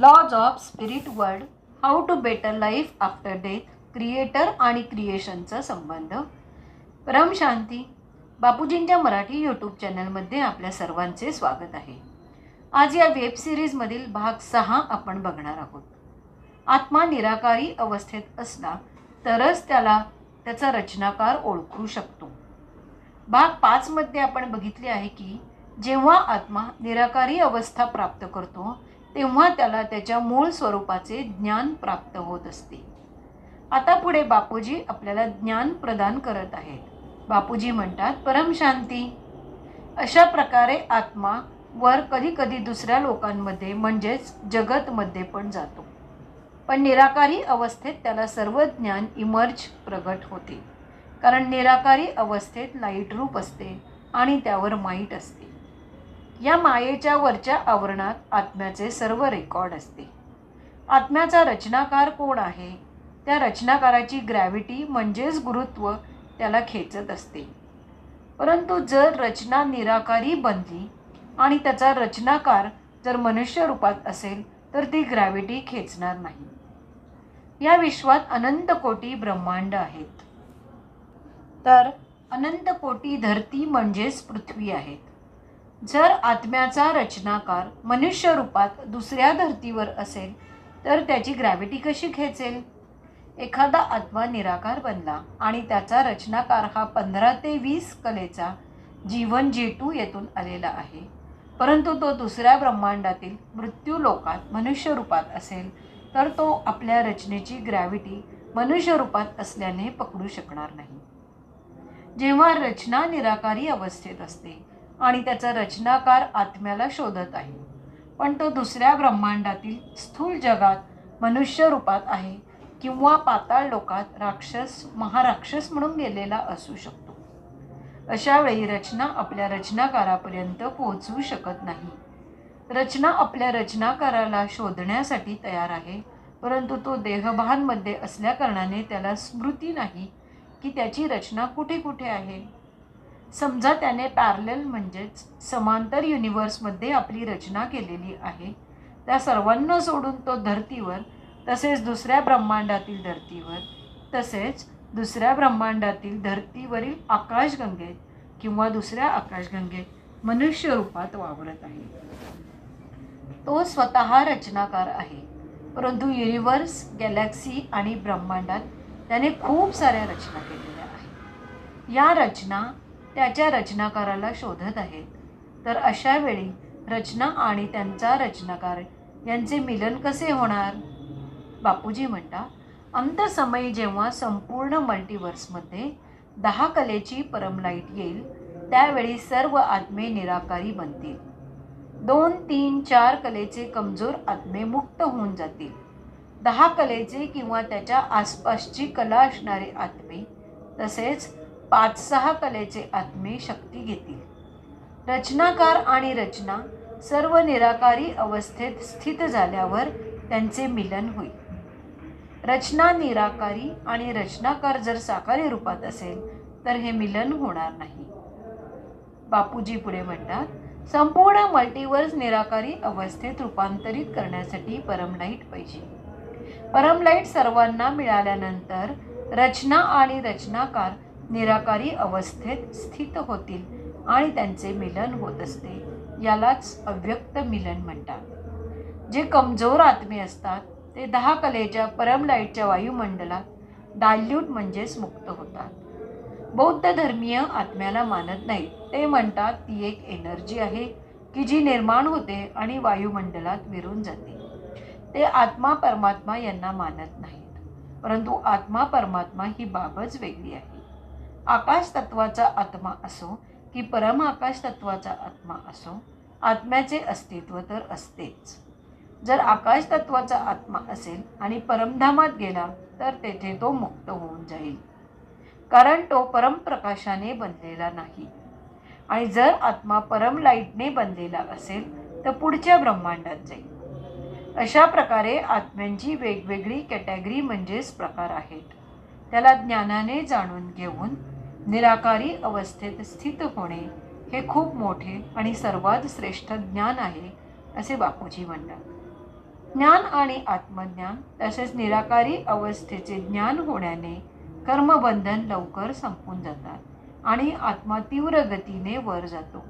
Laws of spirit world how to better life after death creator आणि क्रिएशनचा संबंध. परमशांती बापूजींच्या मराठी यूट्यूब चॅनलमध्ये आपल्या सर्वांचे स्वागत आहे. आज या वेब सिरीजमधील भाग सहा आपण बघणार आहोत. आत्मा निराकारी अवस्थेत असला तरच त्याला त्याचा रचनाकार ओळखू शकतो. भाग पाचमध्ये आपण बघितले आहे की जेव्हा आत्मा निराकारी अवस्था प्राप्त करतो तेव्हा त्याला त्याच्या मूळ स्वरूपाचे ज्ञान प्राप्त होत असते. आता पुढे बापूजी आपल्याला ज्ञान प्रदान करत आहेत. बापूजी म्हणतात परमशांती अशा प्रकारे आत्मा वर कधी कधी दुसऱ्या लोकांमध्ये म्हणजेच जगतमध्ये पण जातो. पण निराकारी अवस्थेत त्याला सर्व ज्ञान इमर्ज प्रगट होते. कारण निराकारी अवस्थेत लाइट रूप असते आणि त्यावर माईट असते. या मायेच्या वरच्या आवरणात आत्म्याचे सर्व रेकॉर्ड असते. आत्म्याचा रचनाकार कोण आहे? त्या रचनाकाराची ग्रॅव्हिटी म्हणजेच गुरुत्व त्याला खेचत असते. परंतु जर रचना निराकारी बनली आणि त्याचा रचनाकार जर मनुष्य रूपात असेल तर ती ग्रॅव्हिटी खेचणार नाही. या विश्वात अनंत कोटी ब्रह्मांड आहेत. तर अनंत कोटी धरती म्हणजेच पृथ्वी आहेत. जर आत्म्याचा रचनाकार मनुष्य रूपात दुसऱ्या धर्तीवर असेल तर त्याची ग्रॅव्हिटी कशी खेचेल? एखादा आत्मा निराकार बनला आणि त्याचा रचनाकार हा पंधरा ते वीस कलेचा जीवन जेटू येथून आलेला आहे. परंतु तो दुसऱ्या ब्रह्मांडातील मृत्यू लोकात मनुष्य रूपात असेल तर तो आपल्या रचनेची ग्रॅव्हिटी मनुष्य रूपात असल्याने पकडू शकणार नाही. जेव्हा रचना निराकारी अवस्थेत असते आणि त्याचा रचनाकार आत्म्याला शोधत आहे. पण तो दुसऱ्या ब्रह्मांडातील स्थूल जगात मनुष्य रूपात आहे किंवा पाताळ लोकात राक्षस महाराक्षस म्हणून गेलेला असू शकतो. अशा वेळी रचना आपल्या रचनाकारापर्यंत पोहोचवू शकत नाही. रचना आपल्या रचनाकाराला शोधण्यासाठी तयार आहे परंतु तो देहभानमध्ये असल्याकारणाने त्याला स्मृती नाही की त्याची रचना कुठे कुठे आहे. समजा त्याने पॅरलेल म्हणजेच समांतर युनिव्हर्समध्ये आपली रचना केलेली आहे त्या सर्वांना सोडून तो धर्तीवर तसेच दुसऱ्या ब्रह्मांडातील धर्तीवर तसेच दुसऱ्या ब्रह्मांडातील धर्तीवरील आकाशगंगेत किंवा दुसऱ्या आकाशगंगेत मनुष्य रूपात वावरत आहे. तो स्वतः रचनाकार आहे परंतु युनिव्हर्स गॅलेक्सी आणि ब्रह्मांडात त्याने खूप साऱ्या रचना केलेल्या आहेत. या रचना त्याच्या रचनाकाराला शोधत आहेत. तर अशा वेळी रचना आणि त्यांचा रचनाकार यांचे मिलन कसे होणार? बापूजी म्हणता अंतसमयी जेव्हा संपूर्ण मल्टिवर्समध्ये दहा कलेची परमलाईट येईल त्यावेळी सर्व आत्मे निराकारी बनतील. दोन तीन चार कलेचे कमजोर आत्मे मुक्त होऊन जातील. दहा कलेचे किंवा त्याच्या आसपासची कला असणारे आत्मे तसेच पाच सहा कलेचे आत्मे शक्ती घेतील. रचनाकार आणि रचना सर्व निराकारी अवस्थेत स्थित झाल्यावर त्यांचे मिलन होईल. रचना निराकारी आणि रचनाकार जर साकारी रूपात असेल तर हे मिलन होणार नाही. बापूजी पुढे म्हणतात संपूर्ण मल्टिवर्स निराकारी अवस्थेत रूपांतरित करण्यासाठी परमलाईट पाहिजे. परमलाईट सर्वांना मिळाल्यानंतर रचना आणि रचनाकार निराकारी अवस्थेत स्थित होतील आणि त्यांचे मिलन होत असते. यालाच अव्यक्त मिलन म्हणतात. जे कमजोर आत्मे असतात ते दहा कलेच्या परमलाईटच्या वायुमंडलात डायल्यूट म्हणजेच मुक्त होतात. बौद्ध धर्मीय आत्म्याला मानत नाहीत. ते म्हणतात ती एक एनर्जी आहे की जी निर्माण होते आणि वायुमंडलात विरून जाते. ते आत्मा परमात्मा यांना मानत नाहीत. परंतु आत्मा परमात्मा ही बाबच वेगळी आहे. आकाश तत्वाचा आत्मा असो की परम आकाश तत्वाचा आत्मा असो आत्म्याचे अस्तित्व तर असतेच. जर आकाश तत्वाचा आत्मा असेल आणि परमधामात गेला तर तेथे तो मुक्त होऊन जाईल. कारण तो परमप्रकाशाने बनलेला नाही. आणि जर आत्मा परम लाईटने बनलेला असेल तर पुढच्या ब्रह्मांडात जाईल. अशा प्रकारे आत्म्यांची वेगवेगळी कॅटेगरी म्हणजेच प्रकार आहेत. त्याला ज्ञानाने जाणून घेऊन निराकारी अवस्थेत स्थित होणे हे खूप मोठे आणि सर्वात श्रेष्ठ ज्ञान आहे असे बापूजी म्हणतात. ज्ञान आणि आत्मज्ञान तसेच निराकारी अवस्थेचे ज्ञान होण्याने कर्मबंधन लवकर संपून जातात आणि आत्मा तीव्र गतीने वर जातो.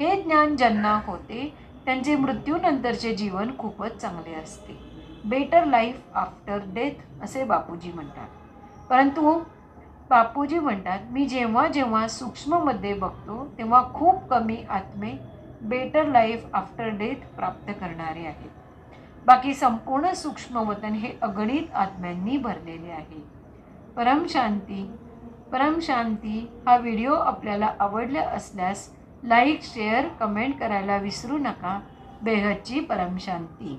हे ज्ञान ज्यांना होते त्यांचे मृत्यूनंतरचे जीवन खूपच चांगले असते. बेटर लाईफ आफ्टर डेथ असे बापूजी म्हणतात. परंतु बापूजी म्हणतात मी जेव्हा जेव्हा सूक्ष्ममध्ये बघतो तेव्हा खूप कमी आत्मे बेटर लाईफ आफ्टर डेथ प्राप्त करणारे आहेत. बाकी संपूर्ण सूक्ष्मवतन हे अगणित आत्म्यांनी भरलेले आहे. परमशांती परमशांती हा व्हिडिओ आपल्याला आवडला असल्यास लाईक शेअर कमेंट करायला विसरू नका. बेहदची परमशांती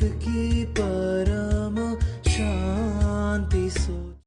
बेहद की